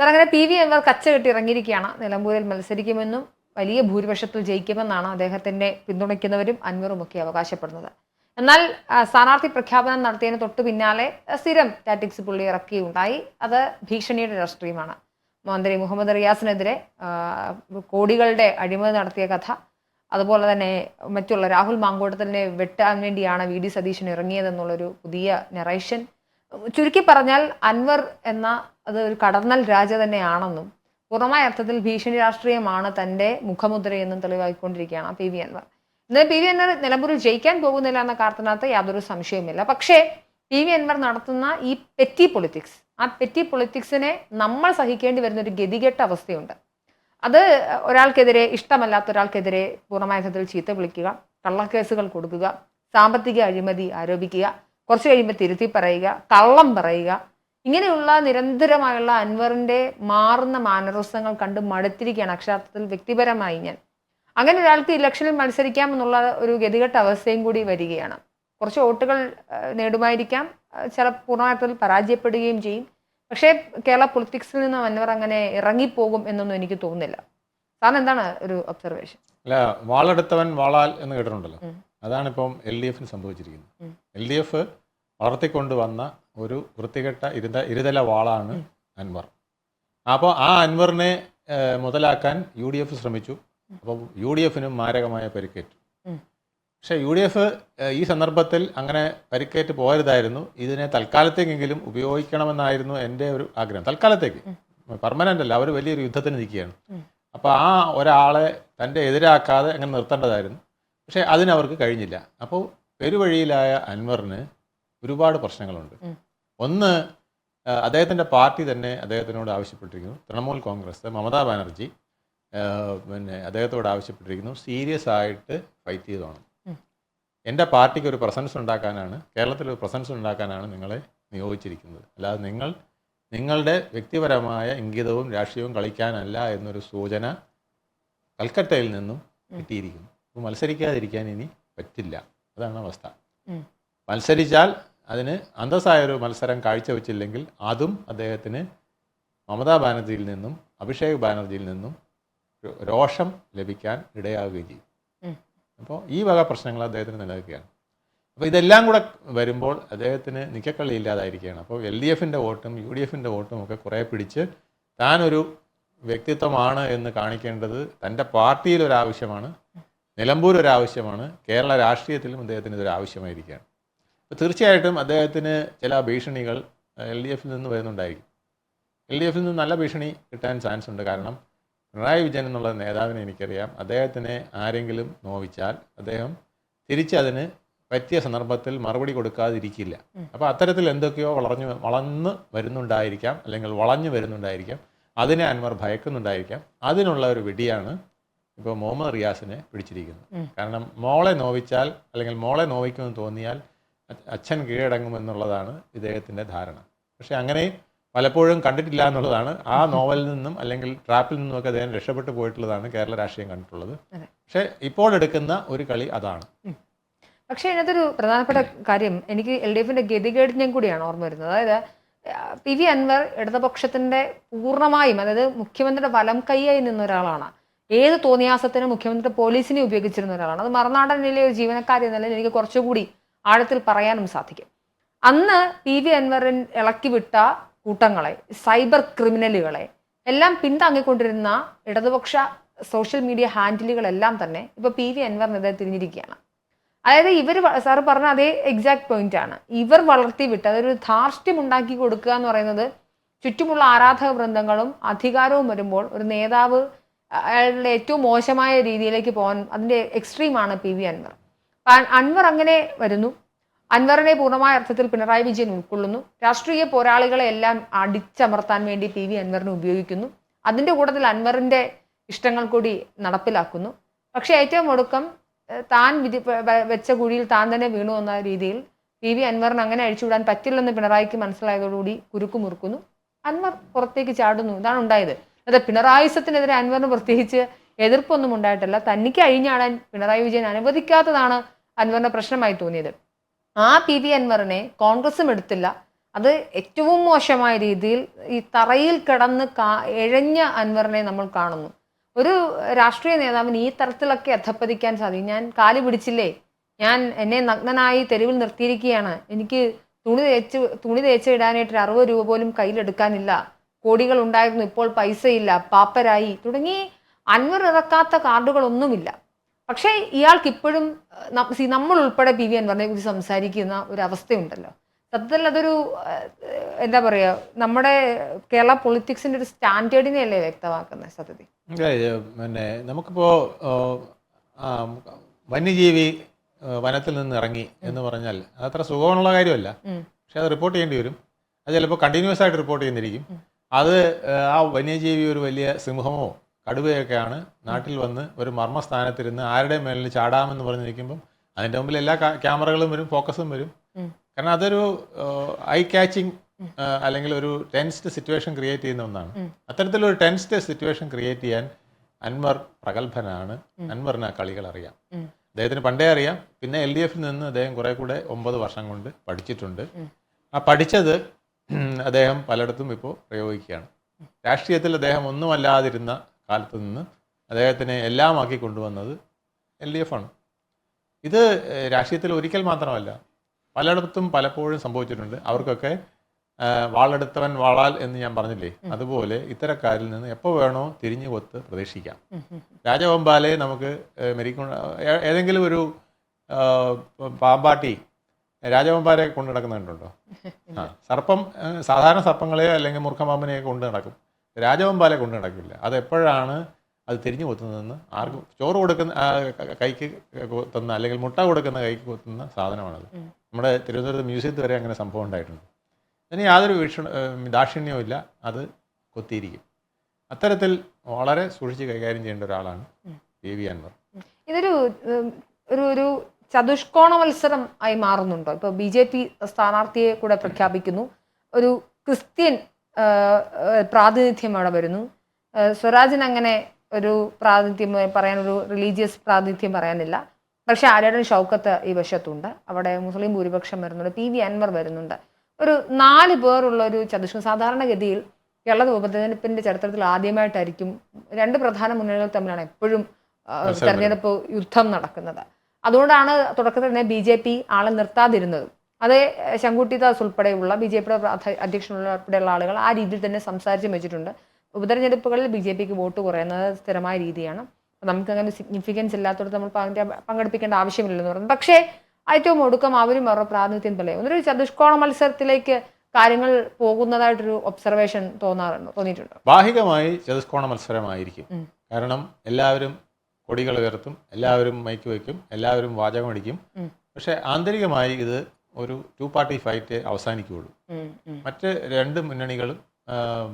Sir അങ്ങനെ P V Anwar കച്ച കെട്ടി ഇറങ്ങിയിരിക്കുകയാണ്. നിലമ്പൂരിൽ മത്സരിക്കുമെന്നും വലിയ ഭൂരിപക്ഷത്തിൽ ജയിക്കുമെന്നാണ് അദ്ദേഹത്തിന്റെ പിന്തുണയ്ക്കുന്നവരും അൻവറും ഒക്കെ അവകാശപ്പെടുന്നത്. എന്നാൽ സ്ഥാനാർത്ഥി പ്രഖ്യാപനം നടത്തിയതിന് തൊട്ടു പിന്നാലെ സ്ഥിരം ടാറ്റിക്സ് പുള്ളി ഇറക്കിയുണ്ടായി. അത് ഭീഷണിയുടെ രാഷ്ട്രീയമാണ്. മന്ത്രി മുഹമ്മദ് റിയാസിനെതിരെ കോടികളുടെ അഴിമതി നടത്തിയ കഥ അതുപോലെ തന്നെ മറ്റുള്ള രാഹുൽ മാങ്കോട്ടത്തിനെ വെട്ടാൻ വേണ്ടിയാണ് വി ഡി സതീശൻ ഇറങ്ങിയതെന്നുള്ളൊരു പുതിയ നെറേഷൻ ചുരുക്കി പറഞ്ഞാൽ അൻവർ എന്ന അത് ഒരു കടന്നൽ രാജ തന്നെയാണെന്നും പൂർണമായ അർത്ഥത്തിൽ ഭീഷണി രാഷ്ട്രീയമാണ് തന്റെ മുഖമുദ്രയെന്നും തെളിവാക്കിക്കൊണ്ടിരിക്കുകയാണ് പി വി അൻവർ. എന്നാൽ പി വി അൻവർ നിലമ്പൂരിൽ ജയിക്കാൻ പോകുന്നില്ല എന്ന കാരണത്തിനകത്ത് യാതൊരു സംശയവുമില്ല. പക്ഷേ പി വി അൻവർ നടത്തുന്ന ഈ പെറ്റി പൊളിറ്റിക്സ് ആ പെറ്റി പൊളിറ്റിക്സിനെ നമ്മൾ സഹിക്കേണ്ടി വരുന്ന ഒരു ഗതികെട്ട അവസ്ഥയുണ്ട്. അത് ഒരാൾക്കെതിരെ ഇഷ്ടമല്ലാത്ത ഒരാൾക്കെതിരെ പൂർണമായ അർത്ഥത്തിൽ ചീത്ത വിളിക്കുക കള്ളക്കേസുകൾ കൊടുക്കുക സാമ്പത്തിക അഴിമതി ആരോപിക്കുക കുറച്ച് കഴിയുമ്പോൾ തിരുത്തി പറയുക കള്ളം പറയുക ഇങ്ങനെയുള്ള നിരന്തരമായുള്ള അൻവറിന്റെ മാറുന്ന മാനരസങ്ങൾ കണ്ട് മടുത്തിരിക്കുകയാണ്. അക്ഷരാർത്ഥത്തിൽ വ്യക്തിപരമായി ഞാൻ. അങ്ങനെ ഒരാൾക്ക് ഇലക്ഷനിൽ മത്സരിക്കാം എന്നുള്ള ഒരു ഗതികെട്ട അവസ്ഥയും കൂടി വരികയാണ്. കുറച്ച് വോട്ടുകൾ നേടുമായിരിക്കാം. ചില പൂർണമാർത്ഥത്തിൽ പരാജയപ്പെടുകയും ചെയ്യും. പക്ഷേ കേരള പൊളിറ്റിക്സിൽ നിന്ന് അൻവർ അങ്ങനെ ഇറങ്ങിപ്പോകും എന്നൊന്നും എനിക്ക് തോന്നുന്നില്ല. സാറിന് എന്താണ് ഒരു ഒബ്സർവേഷൻ അല്ല വാളെടുത്തവൻ വാളാൽ എന്ന് കേട്ടിട്ടുണ്ടല്ലോ. അതാണ് അതാണിപ്പം എൽ ഡി എഫിന് സംഭവിച്ചിരിക്കുന്നത്. എൽ ഡി എഫ് വളർത്തിക്കൊണ്ട് വന്ന ഒരു വൃത്തികെട്ട ഇരുത ഇരുതല വാളാണ് അൻവർ. അപ്പോൾ ആ അൻവറിനെ മുതലാക്കാൻ യു ഡി എഫ് ശ്രമിച്ചു. അപ്പോൾ യു ഡി എഫിനും മാരകമായ പരിക്കേറ്റു. പക്ഷേ യു ഡി എഫ് ഈ സന്ദർഭത്തിൽ അങ്ങനെ പരിക്കേറ്റ് പോരുതായിരുന്നു ഇതിനെ തൽക്കാലത്തേക്കെങ്കിലും ഉപയോഗിക്കണമെന്നായിരുന്നു എന്റെ ഒരു ആഗ്രഹം. തൽക്കാലത്തേക്ക്. പെർമനന്റ് അല്ല. അവർ വലിയൊരു യുദ്ധത്തിന് നിൽക്കുകയാണ്. അപ്പോൾ ആ ഒരാളെ തന്റെ എതിരാക്കാതെ അങ്ങനെ നിർത്തേണ്ടതായിരുന്നു. പക്ഷേ അതിനവർക്ക് കഴിഞ്ഞില്ല. അപ്പോൾ പെരുവഴിയിലായ അൻവറിന് ഒരുപാട് പ്രശ്നങ്ങളുണ്ട്. ഒന്ന് അദ്ദേഹത്തിന്റെ പാർട്ടി തന്നെ അദ്ദേഹത്തിനോട് ആവശ്യപ്പെട്ടിരിക്കുന്നു. തൃണമൂൽ കോൺഗ്രസ് മമതാ ബാനർജി പിന്നെ അദ്ദേഹത്തോട് ആവശ്യപ്പെട്ടിരിക്കുന്നു. സീരിയസ് ആയിട്ട് ഫൈറ്റ് ചെയ്തോണം. എന്റെ പാർട്ടിക്ക് ഒരു പ്രസൻസ് ഉണ്ടാക്കാനാണ് കേരളത്തിൽ ഒരു പ്രസൻസ് ഉണ്ടാക്കാനാണ് നിങ്ങളെ നിയോഗിച്ചിരിക്കുന്നത്. അല്ലാതെ നിങ്ങൾ നിങ്ങളുടെ വ്യക്തിപരമായ ഇംഗിതവും രാഷ്ട്രീയവും കളിക്കാനല്ല എന്നൊരു സൂചന കൽക്കട്ടയിൽ നിന്നും കിട്ടിയിരിക്കുന്നു. മത്സരിക്കാതിരിക്കാൻ ഇനി പറ്റില്ല. അതാണ് അവസ്ഥ. മത്സരിച്ചാൽ അതിന് അന്തസ്സായ ഒരു മത്സരം കാഴ്ചവെച്ചില്ലെങ്കിൽ അതും അദ്ദേഹത്തിന് മമതാ ബാനർജിയിൽ നിന്നും അഭിഷേക് ബാനർജിയിൽ നിന്നും രോഷം ലഭിക്കാൻ ഇടയാവുകയും ചെയ്യും. അപ്പോൾ ഈ വക പ്രശ്നങ്ങൾ അദ്ദേഹത്തിന് നിലനിൽക്കുകയാണ്. അപ്പോൾ ഇതെല്ലാം കൂടെ വരുമ്പോൾ അദ്ദേഹത്തിന് നിക്കക്കള്ളി ഇല്ലാതായിരിക്കുകയാണ്. അപ്പോൾ എൽ ഡി എഫിന്റെ വോട്ടും യു ഡി എഫിന്റെ വോട്ടും ഒക്കെ കുറേ പിടിച്ച് താനൊരു വ്യക്തിത്വമാണ് എന്ന് കാണിക്കേണ്ടത് തന്റെ പാർട്ടിയിൽ ഒരു ആവശ്യമാണ് നിലമ്പൂർ ഒരു ആവശ്യമാണ് കേരള രാഷ്ട്രീയത്തിലും അദ്ദേഹത്തിന് ഇതൊരു ആവശ്യമായിരിക്കുകയാണ്. തീർച്ചയായിട്ടും അദ്ദേഹത്തിന് ചില ഭീഷണികൾ എൽ ഡി എഫിൽ നിന്ന് വരുന്നുണ്ടായിരിക്കും. എൽ ഡി എഫിൽ നിന്ന് നല്ല ഭീഷണി കിട്ടാൻ ചാൻസ് ഉണ്ട്. കാരണം പിണറായി വിജയൻ എന്നുള്ള നേതാവിനെ എനിക്കറിയാം. അദ്ദേഹത്തിനെ ആരെങ്കിലും നോവിച്ചാൽ അദ്ദേഹം തിരിച്ചതിന് പറ്റിയ സന്ദർഭത്തിൽ മറുപടി കൊടുക്കാതിരിക്കില്ല. അപ്പോൾ അത്തരത്തിൽ എന്തൊക്കെയോ വളർന്നു വളർന്ന് വരുന്നുണ്ടായിരിക്കാം. അല്ലെങ്കിൽ വളഞ്ഞു വരുന്നുണ്ടായിരിക്കാം. അതിനെ അൻവർ ഭയക്കുന്നുണ്ടായിരിക്കാം. അതിനുള്ള ഒരു വിടിയാണ് ഇപ്പോൾ മുഹമ്മദ് റിയാസിനെ പിടിച്ചിരിക്കുന്നത്. കാരണം മോളെ നോവിച്ചാൽ അല്ലെങ്കിൽ മോളെ നോവിക്കുമെന്ന് തോന്നിയാൽ അച്ഛൻ കീഴടങ്ങുമെന്നുള്ളതാണ് ഇദ്ദേഹത്തിന്റെ ധാരണ. പക്ഷേ അങ്ങനെ പലപ്പോഴും കണ്ടിട്ടില്ല എന്നുള്ളതാണ്. ആ നോവലിൽ നിന്നും അല്ലെങ്കിൽ ട്രാപ്പിൽ നിന്നുമൊക്കെ അദ്ദേഹം രക്ഷപ്പെട്ടു പോയിട്ടുള്ളതാണ് കേരള രാഷ്ട്രീയം കണ്ടിട്ടുള്ളത്. പക്ഷേ ഇപ്പോൾ എടുക്കുന്ന ഒരു കളി അതാണ്. പക്ഷേ ഇതിനകത്തൊരു പ്രധാനപ്പെട്ട കാര്യം എനിക്ക് എൽ ഡി എഫിന്റെ ഗതികേടിനെയും കൂടിയാണ് ഓർമ്മ വരുന്നത്. അതായത് പി വി അൻവർ ഇടതുപക്ഷത്തിന്റെ പൂർണമായും അതായത് മുഖ്യമന്ത്രിയുടെ വലം കൈയായി നിന്ന ഒരാളാണ്. ഏത് തോന്നിയാസത്തിനും മുഖ്യമന്ത്രിയുടെ പോലീസിനെ ഉപയോഗിച്ചിരുന്ന ഒരാളാണ്. അത് മറുനാടനിലെ ഒരു ജീവനക്കാരി എന്നല്ല എനിക്ക് കുറച്ചുകൂടി ആഴത്തിൽ പറയാനും സാധിക്കും. അന്ന് പി വി അൻവറിൻ ഇളക്കി വിട്ട കൂട്ടങ്ങളെ സൈബർ ക്രിമിനലുകളെ എല്ലാം പിന്താങ്ങിക്കൊണ്ടിരുന്ന ഇടതുപക്ഷ സോഷ്യൽ മീഡിയ ഹാൻഡിലുകളെല്ലാം തന്നെ ഇപ്പൊ പി വി അൻവറിനെതിരെ തിരിഞ്ഞിരിക്കുകയാണ്. അതായത് ഇവർ സാറ് പറഞ്ഞ അതേ എക്സാക്ട് പോയിന്റ് ആണ്. ഇവർ വളർത്തി വിട്ട് അതൊരു ധാർഷ്ട്യം ഉണ്ടാക്കി കൊടുക്കുക എന്ന് പറയുന്നത് ചുറ്റുമുള്ള ആരാധക വൃന്ദങ്ങളും അധികാരവും വരുമ്പോൾ ഒരു നേതാവ് അയാളുടെ ഏറ്റവും മോശമായ രീതിയിലേക്ക് പോകാൻ അതിന്റെ എക്സ്ട്രീമാണ് പി വി അൻവർ. അൻവർ അങ്ങനെ വരുന്നു. അൻവറിനെ പൂർണമായ അർത്ഥത്തിൽ പിണറായി വിജയൻ ഉൾക്കൊള്ളുന്നു. രാഷ്ട്രീയ പോരാളികളെ എല്ലാം അടിച്ചമർത്താൻ വേണ്ടി പി വി അൻവറിനെ ഉപയോഗിക്കുന്നു. അതിന്റെ കൂട്ടത്തിൽ അൻവറിന്റെ ഇഷ്ടങ്ങൾ കൂടി നടപ്പിലാക്കുന്നു. പക്ഷേ ഏറ്റവും ഒടുക്കം താൻ വിധി വെച്ച കുഴിയിൽ താൻ തന്നെ വീണു എന്ന രീതിയിൽ പി വി അൻവറിന് അങ്ങനെ അഴിച്ചുവിടാൻ പറ്റില്ലെന്ന് പിണറായിക്ക് മനസ്സിലായതോടുകൂടി കുരുക്കു മുറുക്കുന്നു. അൻവർ പുറത്തേക്ക് ചാടുന്നു. ഇതാണ് ഉണ്ടായത്. അതെ പിണറായിസത്തിനെതിരെ അൻവറിന് പ്രത്യേകിച്ച് എതിർപ്പൊന്നും ഉണ്ടായിട്ടില്ല. തനിക്ക് അഴിഞ്ഞാടാൻ പിണറായി വിജയൻ അനുവദിക്കാത്തതാണ് അൻവറിന്റെ പ്രശ്നമായി തോന്നിയത്. ആ പി വി അൻവറിനെ കോൺഗ്രസും എടുത്തില്ല. അത് ഏറ്റവും മോശമായ രീതിയിൽ ഈ തറയിൽ കിടന്ന് കാ എഴഞ്ഞ അൻവറിനെ നമ്മൾ കാണുന്നു. ഒരു രാഷ്ട്രീയ നേതാവിന് ഈ തരത്തിലൊക്കെ അധപ്പതിക്കാൻ സാധിക്കും. ഞാൻ കാലി പിടിച്ചില്ലേ? ഞാൻ എന്നെ നഗ്നനായി തെരുവിൽ നിർത്തിയിരിക്കുകയാണ്. എനിക്ക് തുണി തേച്ച് തുണി തേച്ച് ഇടാനായിട്ട് ഒരു അറുപത് രൂപ പോലും കയ്യിലെടുക്കാനില്ല. കോടികൾ ഉണ്ടായിരുന്നു. ഇപ്പോൾ പൈസയില്ല. പാപ്പരായി. തുടങ്ങി അൻവർ ഇറക്കാത്ത കാർഡുകളൊന്നുമില്ല. പക്ഷേ ഇയാൾക്ക് ഇപ്പോഴും നമ്മൾ ഉൾപ്പെടെ പി വി അൻവറിനെ കുറിച്ച് സംസാരിക്കുന്ന ഒരു അവസ്ഥയുണ്ടല്ലോ സത്യത്തിൽ അതൊരു എന്താ പറയുക നമ്മുടെ കേരള പൊളിറ്റിക്സിന്റെ ഒരു സ്റ്റാൻഡേർഡിനെ അല്ലേ വ്യക്തമാക്കുന്നത് സത്യത്തിൽ? പിന്നെ നമുക്കിപ്പോ വന്യജീവി വനത്തിൽ നിന്ന് ഇറങ്ങി എന്ന് പറഞ്ഞാൽ അതത്ര സുഖമുള്ള കാര്യമല്ല. പക്ഷെ അത് റിപ്പോർട്ട് ചെയ്യേണ്ടി വരും. അത് ചിലപ്പോൾ കണ്ടിന്യൂസ് ആയിട്ട് റിപ്പോർട്ട് ചെയ്യുന്നിരിക്കും. അത് ആ വന്യജീവി ഒരു വലിയ സിംഹമോ കടുവയൊക്കെയാണ് നാട്ടിൽ വന്ന് ഒരു മർമ്മസ്ഥാനത്തിരുന്ന് ആരുടെ മേലിൽ ചാടാമെന്ന് പറഞ്ഞിരിക്കുമ്പം അതിന്റെ മുമ്പിൽ എല്ലാ ക്യാമറകളും വരും ഫോക്കസും വരും. കാരണം അതൊരു ഐ ക്യാച്ചിങ് അല്ലെങ്കിൽ ഒരു ടെൻസ്ഡ് സിറ്റുവേഷൻ ക്രിയേറ്റ് ചെയ്യുന്ന ഒന്നാണ്. അത്തരത്തിലൊരു ടെൻസ്ഡ് സിറ്റുവേഷൻ ക്രിയേറ്റ് ചെയ്യാൻ അൻവർ പ്രഗത്ഭനാണ്. അൻവറിന് ആ കളികൾ അറിയാം. അദ്ദേഹത്തിന് പണ്ടേ അറിയാം. പിന്നെ എൽ ഡി എഫിൽ നിന്ന് അദ്ദേഹം കുറെ കൂടെ ഒമ്പത് വർഷം കൊണ്ട് പഠിച്ചിട്ടുണ്ട്. ആ പഠിച്ചത് അദ്ദേഹം പലയിടത്തും ഇപ്പോൾ പ്രയോഗിക്കുകയാണ്. രാഷ്ട്രീയത്തിൽ അദ്ദേഹം ഒന്നുമല്ലാതിരുന്ന കാലത്ത് നിന്ന് അദ്ദേഹത്തിനെ എല്ലാമാക്കി കൊണ്ടുവന്നത് എൽ ഡി എഫ് ആണ്. ഇത് രാഷ്ട്രീയത്തിൽ ഒരിക്കൽ മാത്രമല്ല പലയിടത്തും പലപ്പോഴും സംഭവിച്ചിട്ടുണ്ട്. അവർക്കൊക്കെ വാളെടുത്തവൻ വാളാൽ എന്ന് ഞാൻ പറഞ്ഞില്ലേ? അതുപോലെ ഇത്തരക്കാരിൽ നിന്ന് എപ്പോൾ വേണോ തിരിഞ്ഞു കൊത്ത് പ്രതീക്ഷിക്കാം. രാജവമ്പാലെ നമുക്ക് മെരിക്കു ഏതെങ്കിലും ഒരു പാമ്പാട്ടി രാജവമ്പാലെ കൊണ്ടു നടക്കുന്നുണ്ടോ? ആ സർപ്പം സാധാരണ സർപ്പങ്ങളെയോ അല്ലെങ്കിൽ മൂർഖമാമ്പനെയോ കൊണ്ടു നടക്കും. രാജവമ്പാലെ കൊണ്ടു നടക്കില്ല. അത് എപ്പോഴാണ് അത് തിരിഞ്ഞു കൊത്തുന്നതെന്ന് ആർക്കും ചോറ് കൊടുക്കുന്ന കൈക്ക് കൊത്തുന്ന അല്ലെങ്കിൽ മുട്ട കൊടുക്കുന്ന കൈക്ക് കൊത്തുന്ന സാധനമാണത്. നമ്മുടെ തിരുവനന്തപുരത്ത് മ്യൂസിയത്തിൽ വരെ അങ്ങനെ സംഭവം ഉണ്ടായിട്ടുണ്ട്. അതിന് യാതൊരു വീക്ഷണ ദാക്ഷിണ്യവും ഇല്ല. അത് കൊത്തിയിരിക്കും. അത്തരത്തിൽ വളരെ സൂക്ഷിച്ച് കൈകാര്യം ചെയ്യേണ്ട ഒരാളാണ് പി വി അൻവർ. ഇതൊരു ഒരു ഒരു ചതുഷ്കോണ മത്സരം ആയി മാറുന്നുണ്ടോ? ഇപ്പൊ ബി ജെ പി സ്ഥാനാർത്ഥിയെ കൂടെ പ്രഖ്യാപിക്കുന്നു. ഒരു ക്രിസ്ത്യൻ പ്രാതിനിധ്യം അവിടെ വരുന്നു. സ്വരാജിന് അങ്ങനെ ഒരു പ്രാതിനിധ്യം പറയാൻ ഒരു റിലീജിയസ് പ്രാതിനിധ്യം പറയാനില്ല. പക്ഷെ ആര്യാടൻ ഷൗക്കത്ത് ഈ വശത്തുണ്ട്. അവിടെ മുസ്ലിം ഭൂരിപക്ഷം വരുന്നുണ്ട്. പി വി അൻവർ വരുന്നുണ്ട്. ഒരു നാല് പേരുള്ള ഒരു ചതുഷ്കം സാധാരണഗതിയിൽ കേരള ഉപതെരഞ്ഞെടുപ്പിന്റെ ചരിത്രത്തിൽ ആദ്യമായിട്ടായിരിക്കും രണ്ട് പ്രധാന മുന്നണികൾ തമ്മിലാണ് എപ്പോഴും തെരഞ്ഞെടുപ്പ് യുദ്ധം നടക്കുന്നത്. അതുകൊണ്ടാണ് തുടക്കത്തിൽ തന്നെ ബി ജെ പി ആളെ നിർത്താതിരുന്നത്. അത് ശങ്കുട്ടി ദാസ് ഉൾപ്പെടെയുള്ള ബി ജെ പിയുടെ അധ്യക്ഷൻ ഉൾപ്പെടെയുള്ള ആളുകൾ ആ രീതിയിൽ തന്നെ സംസാരിച്ച് വെച്ചിട്ടുണ്ട്. ഉപതെരഞ്ഞെടുപ്പുകളിൽ ബി ജെ പിക്ക് വോട്ട് കുറയുന്നത് സ്ഥിരമായ രീതിയാണ്. നമുക്കങ്ങനെ നമുക്ക് അങ്ങനെ സിഗ്നിഫിക്കൻസ് ഇല്ലാത്തടത്ത് നമ്മൾ പങ്കെ- പങ്കെടുപ്പിക്കേണ്ട ആവശ്യമില്ലെന്ന് പറഞ്ഞു. പക്ഷേ ഏറ്റവും ഒടുക്കം അവരും അവരുടെ പ്രാതിനിധ്യം തെളിയും ഒരു ചതുഷ്കോണ മത്സരത്തിലേക്ക് കാര്യങ്ങൾ പോകുന്നതായിട്ടൊരു ഒബ്സർവേഷൻ തോന്നാറുണ്ട് തോന്നിയിട്ടുണ്ട്. ഭാഗികമായി ചതുഷ്കോണ മത്സരമായിരിക്കും. കാരണം എല്ലാവരും കൊടികൾ ഉയർത്തും എല്ലാവരും മൈക്ക് വയ്ക്കും എല്ലാവരും വാചകം അടിക്കും. പക്ഷേ ആന്തരികമായി ഇത് ഒരു ടു പാർട്ടി ഫൈറ്റ് അവസാനിക്കുകയുള്ളൂ. മറ്റ് രണ്ട് മുന്നണികളും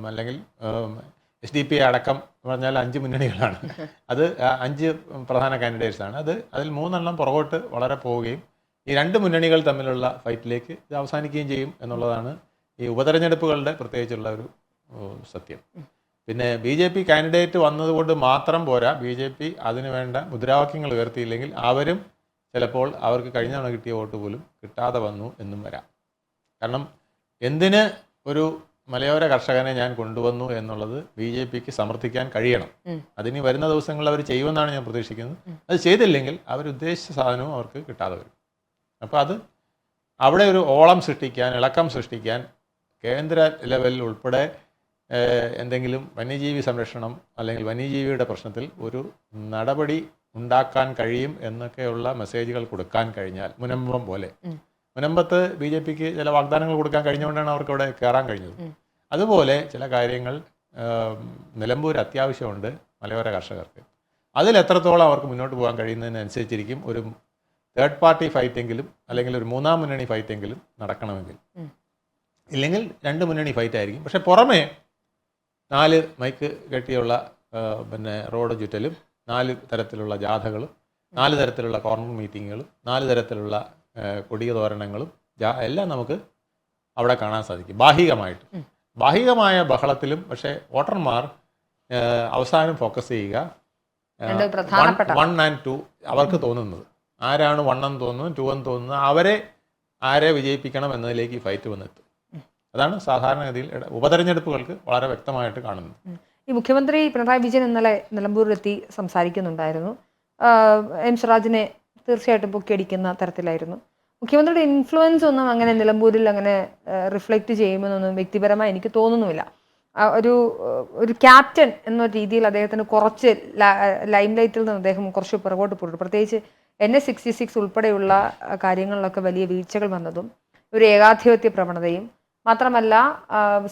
അല്ലെങ്കിൽ എസ് ഡി പി അടക്കം പറഞ്ഞാൽ അഞ്ച് മുന്നണികളാണ്. അത് അഞ്ച് പ്രധാന കാൻഡിഡേറ്റ്സ് ആണ്. അത് അതിൽ മൂന്നെണ്ണം പുറകോട്ട് വളരെ പോവുകയും ഈ രണ്ട് മുന്നണികൾ തമ്മിലുള്ള ഫൈറ്റിലേക്ക് ഇത് അവസാനിക്കുകയും ചെയ്യും എന്നുള്ളതാണ് ഈ ഉപതെരഞ്ഞെടുപ്പുകളുടെ പ്രത്യേകിച്ചുള്ള ഒരു സത്യം. പിന്നെ ബി ജെ പി കാൻഡിഡേറ്റ് വന്നതുകൊണ്ട് മാത്രം പോരാ. ബി ജെ പി അതിനുവേണ്ട മുദ്രാവാക്യങ്ങൾ ഉയർത്തിയില്ലെങ്കിൽ അവരും ചിലപ്പോൾ അവർക്ക് കഴിഞ്ഞ തവണ കിട്ടിയ വോട്ട് പോലും കിട്ടാതെ വന്നു എന്നും വരാം. കാരണം എന്തിന് ഒരു മലയോര കർഷകനെ ഞാൻ കൊണ്ടുവന്നു എന്നുള്ളത് ബി ജെ പിക്ക് സമർത്ഥിക്കാൻ കഴിയണം. അതിന് വരുന്ന ദിവസങ്ങളിൽ അവർ ചെയ്യുമെന്നാണ് ഞാൻ പ്രതീക്ഷിക്കുന്നത്. അത് ചെയ്തില്ലെങ്കിൽ അവർ ഉദ്ദേശിച്ച സാധനവും അവർക്ക് കിട്ടാതെ വരും. അപ്പോൾ അത് അവിടെ ഒരു ഓളം സൃഷ്ടിക്കാൻ ഇളക്കം സൃഷ്ടിക്കാൻ കേന്ദ്ര ലെവലിൽ ഉൾപ്പെടെ എന്തെങ്കിലും വന്യജീവി സംരക്ഷണം അല്ലെങ്കിൽ വന്യജീവിയുടെ പ്രശ്നത്തിൽ ഒരു നടപടി ഉണ്ടാക്കാൻ കഴിയും എന്നൊക്കെയുള്ള മെസ്സേജുകൾ കൊടുക്കാൻ കഴിഞ്ഞാൽ മുനമ്പം പോലെ. മുനമ്പത്ത് ബി ജെ പിക്ക് ചില വാഗ്ദാനങ്ങൾ കൊടുക്കാൻ കഴിഞ്ഞുകൊണ്ടാണ് അവർക്ക് അവിടെ കയറാൻ കഴിഞ്ഞത് അതുപോലെ ചില കാര്യങ്ങൾ നിലമ്പൂർ അത്യാവശ്യമുണ്ട് മലയോര കർഷകർക്ക്. അതിൽ എത്രത്തോളം അവർക്ക് മുന്നോട്ട് പോകാൻ കഴിയുന്നതിനനുസരിച്ചിരിക്കും ഒരു തേർഡ് പാർട്ടി ഫൈറ്റെങ്കിലും അല്ലെങ്കിൽ ഒരു മൂന്നാം മുന്നണി ഫൈറ്റെങ്കിലും നടക്കണമെങ്കിൽ. ഇല്ലെങ്കിൽ രണ്ട് മുന്നണി ഫൈറ്റ് ആയിരിക്കും. പക്ഷെ പുറമേ നാല് മൈക്ക് കെട്ടിയുള്ള പിന്നെ റോഡ് ചുറ്റലും നാല് തരത്തിലുള്ള ജാഥകൾ നാല് തരത്തിലുള്ള കോർണർ മീറ്റിങ്ങുകൾ നാല് തരത്തിലുള്ള കൊടിയ തോരണങ്ങളും എല്ലാം നമുക്ക് അവിടെ കാണാൻ സാധിക്കും. ബാഹികമായിട്ട്. ഭാഗികമായ ബാഹികമായ ബഹളത്തിലും പക്ഷേ വോട്ടർമാർ അവസാനം ഫോക്കസ് ചെയ്യുക. വൺ ആൻഡ് ടു അവർക്ക് തോന്നുന്നത്. ആരാണ് വൺ എന്ന് തോന്നുന്നത് ടു എന്ന് തോന്നുന്നത് അവരെ ആരെ വിജയിപ്പിക്കണം എന്നതിലേക്ക് ഈ ഫൈറ്റ് വന്നെത്തും. അതാണ് സാധാരണഗതിയിൽ ഉപതെരഞ്ഞെടുപ്പുകൾക്ക് വളരെ വ്യക്തമായിട്ട് കാണുന്നത്. ഈ മുഖ്യമന്ത്രി പിണറായി വിജയൻ ഇന്നലെ നിലമ്പൂരിലെത്തി സംസാരിക്കുന്നുണ്ടായിരുന്നു. എം സ്വരാജിനെ തീർച്ചയായിട്ടും പൊക്കിയടിക്കുന്ന തരത്തിലായിരുന്നു. മുഖ്യമന്ത്രിയുടെ ഇൻഫ്ലുവൻസ് ഒന്നും അങ്ങനെ നിലമ്പൂരിൽ അങ്ങനെ റിഫ്ലക്റ്റ് ചെയ്യുമെന്നൊന്നും വ്യക്തിപരമായി എനിക്ക് തോന്നുന്നുമില്ല. ഒരു ഒരു ക്യാപ്റ്റൻ എന്ന രീതിയിൽ അദ്ദേഹത്തിന് കുറച്ച് ലൈം ലൈറ്റിൽ നിന്ന് അദ്ദേഹം കുറച്ച് പുറകോട്ട് പോയിട്ടു പ്രത്യേകിച്ച് എൻ എസ് സിക്സ്റ്റി സിക്സ് ഉൾപ്പെടെയുള്ള കാര്യങ്ങളിലൊക്കെ വലിയ വീഴ്ചകൾ വന്നതും ഒരു ഏകാധിപത്യ പ്രവണതയും മാത്രമല്ല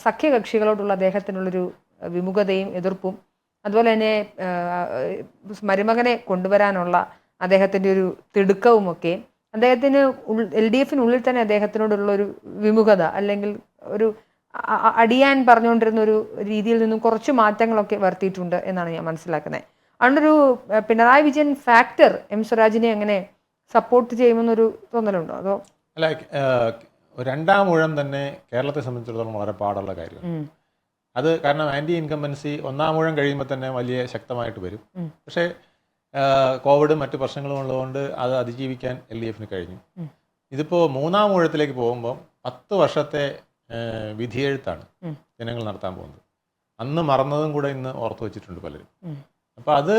സഖ്യകക്ഷികളോടുള്ള അദ്ദേഹത്തിനുള്ളൊരു വിമുഖതയും എതിർപ്പും അതുപോലെ തന്നെ മരുമകനെ കൊണ്ടുവരാനുള്ള അദ്ദേഹത്തിന്റെ ഒരു തിടുക്കവുമൊക്കെ അദ്ദേഹത്തിന് എൽ ഡി എഫിനുള്ളിൽ തന്നെ അദ്ദേഹത്തിനോടുള്ള ഒരു വിമുഖത അല്ലെങ്കിൽ ഒരു അടിയാൻ പറഞ്ഞുകൊണ്ടിരുന്ന ഒരു രീതിയിൽ നിന്നും കുറച്ച് മാറ്റങ്ങളൊക്കെ വരുത്തിയിട്ടുണ്ട് എന്നാണ് ഞാൻ മനസ്സിലാക്കുന്നത്. അതുകൊണ്ടൊരു പിണറായി വിജയൻ ഫാക്ടർ എം സ്വരാജിനെ അങ്ങനെ സപ്പോർട്ട് ചെയ്യുമെന്നൊരു തോന്നലുണ്ടോ? അതോ? അല്ല രണ്ടാം ഊഴം തന്നെ കേരളത്തെ സംബന്ധിച്ചിടത്തോളം വളരെ പാടുള്ള കാര്യമാണ്. അത് കാരണം ആന്റി ഇൻകമ്പൻസി ഒന്നാം ഊഴം കഴിയുമ്പോൾ തന്നെ വലിയ ശക്തമായിട്ട് വരും. പക്ഷേ കോവിഡും മറ്റു പ്രശ്നങ്ങളും ഉള്ളതുകൊണ്ട് അത് അതിജീവിക്കാൻ എൽ ഡി എഫിന് കഴിഞ്ഞു. ഇതിപ്പോൾ മൂന്നാം ഊഴത്തിലേക്ക് പോകുമ്പോൾ പത്ത് വർഷത്തെ വിധിയെഴുത്താണ് ജനങ്ങൾ നടത്താൻ പോകുന്നത്. അന്ന് മറന്നതും കൂടെ ഇന്ന് ഓർത്തു വെച്ചിട്ടുണ്ട് പലരും. അപ്പോൾ അത്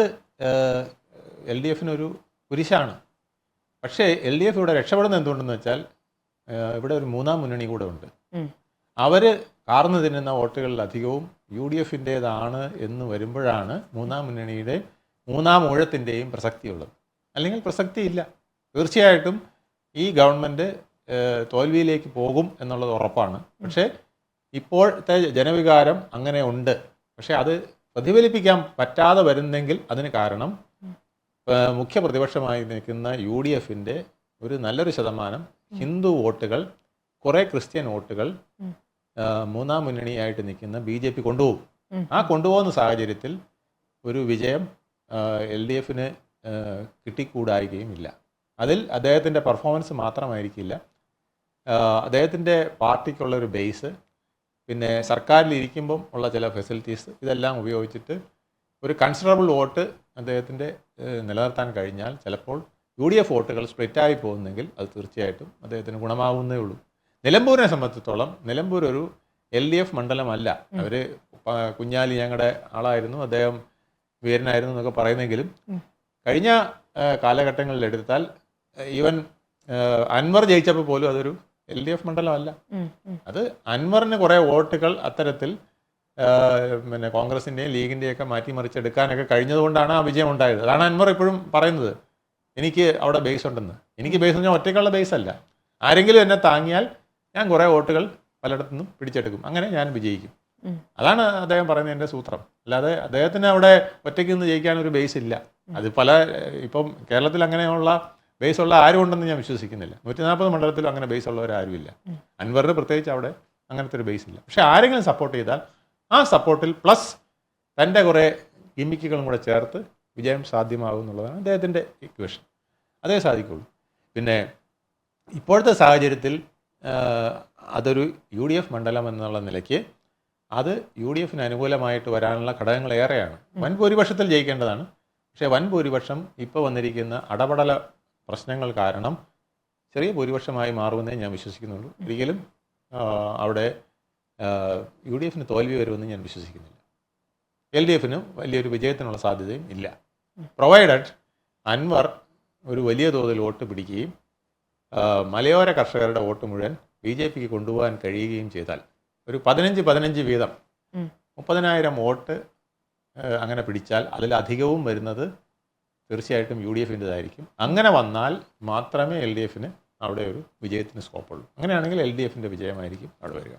എൽ ഡി എഫിനൊരു കുരിശാണ്. പക്ഷേ എൽ ഡി എഫ് ഇവിടെ രക്ഷപ്പെടുന്നത് എന്തുകൊണ്ടെന്ന് വെച്ചാൽ ഇവിടെ ഒരു മൂന്നാം മുന്നണി കൂടെ ഉണ്ട്. അവർ കാർന്നു തിന്നുന്ന വോട്ടുകളിൽ അധികവും യു ഡി എഫിന്റേതാണ് എന്ന് വരുമ്പോഴാണ് മൂന്നാം മുന്നണിയുടെ മൂന്നാം ഊഴത്തിന്റെയും പ്രസക്തിയുള്ളത്. അല്ലെങ്കിൽ പ്രസക്തിയില്ല. തീർച്ചയായിട്ടും ഈ ഗവൺമെന്റ് തോൽവിയിലേക്ക് പോകും എന്നുള്ളത് ഉറപ്പാണ്. പക്ഷേ ഇപ്പോഴത്തെ ജനവികാരം അങ്ങനെ ഉണ്ട്. പക്ഷേ അത് പ്രതിഫലിപ്പിക്കാൻ പറ്റാതെ വരുന്നെങ്കിൽ അതിന് കാരണം മുഖ്യ പ്രതിപക്ഷമായി നിൽക്കുന്ന യു ഡി എഫിന്റെ ഒരു നല്ലൊരു ശതമാനം ഹിന്ദു വോട്ടുകൾ കുറേ ക്രിസ്ത്യൻ വോട്ടുകൾ മൂന്നാം മുന്നണിയായിട്ട് നിൽക്കുന്ന ബി ജെ പി കൊണ്ടുപോകും. ആ കൊണ്ടുപോകുന്ന സാഹചര്യത്തിൽ ഒരു വിജയം എൽ ഡി എഫിന് കിട്ടിക്കൂടായികയും ഇല്ല അതിൽ അദ്ദേഹത്തിന്റെ പെർഫോമൻസ് മാത്രമായിരിക്കില്ല. അദ്ദേഹത്തിന്റെ പാർട്ടിക്കുള്ള ഒരു ബേസ് പിന്നെ സർക്കാരിൽ ഇരിക്കുമ്പം ഉള്ള ചില ഫെസിലിറ്റീസ് ഇതെല്ലാം ഉപയോഗിച്ചിട്ട് ഒരു കൺസിഡറബിൾ വോട്ട് അദ്ദേഹത്തിന്റെ നിലനിർത്താൻ കഴിഞ്ഞാൽ ചിലപ്പോൾ യു ഡി എഫ് വോട്ടുകൾ സ്പ്ലിറ്റായി പോകുന്നെങ്കിൽ അത് തീർച്ചയായിട്ടും അദ്ദേഹത്തിന് ഗുണമാവുന്നേ ഉള്ളൂ. നിലമ്പൂരിനെ സംബന്ധിച്ചിടത്തോളം നിലമ്പൂർ ഒരു എൽ ഡി എഫ് മണ്ഡലമല്ല. അവർ കുഞ്ഞാലി ഞങ്ങളുടെ ആളായിരുന്നു. അദ്ദേഹം വീരനായിരുന്നു എന്നൊക്കെ പറയുന്നെങ്കിലും കഴിഞ്ഞ കാലഘട്ടങ്ങളിൽ എടുത്താൽ ഈവൻ അൻവർ ജയിച്ചപ്പോൾ പോലും അതൊരു എൽ ഡി എഫ് മണ്ഡലമല്ല. അത് അൻവറിന് കുറേ വോട്ടുകൾ അത്തരത്തിൽ പിന്നെ കോൺഗ്രസിന്റെയും ഒക്കെ മാറ്റിമറിച്ചെടുക്കാനൊക്കെ കഴിഞ്ഞതുകൊണ്ടാണ് ആ വിജയം ഉണ്ടായത്. അതാണ് അൻവർ ഇപ്പോഴും പറയുന്നത്. എനിക്ക് അവിടെ ബേസ് ഉണ്ടെന്ന്. എനിക്ക് ബേസ് എന്ന് പറഞ്ഞാൽ ഒറ്റയ്ക്കുള്ള ബേസ് അല്ല. ആരെങ്കിലും എന്നെ താങ്ങിയാൽ ഞാൻ കുറേ വോട്ടുകൾ പലയിടത്തു നിന്നും പിടിച്ചെടുക്കും. അങ്ങനെ ഞാൻ വിജയിക്കും. അതാണ് അദ്ദേഹം പറയുന്നതിന്റെ സൂത്രം. അല്ലാതെ അദ്ദേഹത്തിന് അവിടെ ഒറ്റയ്ക്ക് നിന്ന് ജയിക്കാൻ ഒരു ബേസ് ഇല്ല. അത് പല ഇപ്പം കേരളത്തിൽ അങ്ങനെയുള്ള ബേസ് ഉള്ള ആരും ഉണ്ടെന്ന് ഞാൻ വിശ്വസിക്കുന്നില്ല. നൂറ്റി നാൽപ്പത് മണ്ഡലത്തിലും അങ്ങനെ ബേസ് ഉള്ളവരാരുമില്ല. അൻവറിന് പ്രത്യേകിച്ച് അവിടെ അങ്ങനത്തെ ഒരു ബേസ് ഇല്ല. പക്ഷെ ആരെങ്കിലും സപ്പോർട്ട് ചെയ്താൽ ആ സപ്പോർട്ടിൽ പ്ലസ് തന്റെ കുറേ ഗിമ്മിക്കുകളും കൂടെ ചേർത്ത് വിജയം സാധ്യമാകും എന്നുള്ളതാണ് അദ്ദേഹത്തിന്റെ ഇക്വേഷൻ അതേ സാധിക്കുള്ളൂ. പിന്നെ ഇപ്പോഴത്തെ സാഹചര്യത്തിൽ അതൊരു യു ഡി എഫ് മണ്ഡലം എന്നുള്ള നിലയ്ക്ക് അത് യു ഡി എഫിന് അനുകൂലമായിട്ട് വരാനുള്ള ഘടകങ്ങൾ ഏറെയാണ്. വൻ ഭൂരിപക്ഷത്തിൽ ജയിക്കേണ്ടതാണ്. പക്ഷേ വൻ ഭൂരിപക്ഷം ഇപ്പോൾ വന്നിരിക്കുന്ന അടപടല പ്രശ്നങ്ങൾ കാരണം ചെറിയ ഭൂരിപക്ഷമായി മാറുമെന്നേ ഞാൻ വിശ്വസിക്കുന്നുള്ളൂ. ഒരിക്കലും അവിടെ യു ഡി എഫിന് തോൽവി വരുമെന്ന് ഞാൻ വിശ്വസിക്കുന്നില്ല. എൽ ഡി എഫിന് വലിയൊരു വിജയത്തിനുള്ള സാധ്യതയും ഇല്ല. പ്രൊവൈഡഡ് അൻവർ ഒരു വലിയ തോതിൽ വോട്ട് പിടിക്കുകയും മലയോര കർഷകരുടെ വോട്ട് മുഴുവൻ ബി ജെ പിക്ക് കൊണ്ടുപോകാൻ കഴിയുകയും ചെയ്താൽ ഒരു പതിനഞ്ച് പതിനഞ്ച് വീതം. മുപ്പതിനായിരം വോട്ട് അങ്ങനെ പിടിച്ചാൽ അതിലധികവും വരുന്നത് തീർച്ചയായിട്ടും യു ഡി എഫിന്റെതായിരിക്കും. അങ്ങനെ വന്നാൽ മാത്രമേ എൽ ഡി എഫിന് അവിടെ ഒരു വിജയത്തിന് സ്കോപ്പുള്ളൂ അങ്ങനെയാണെങ്കിൽ എൽ ഡി എഫിന്റെ വിജയമായിരിക്കും അവിടെ വരിക.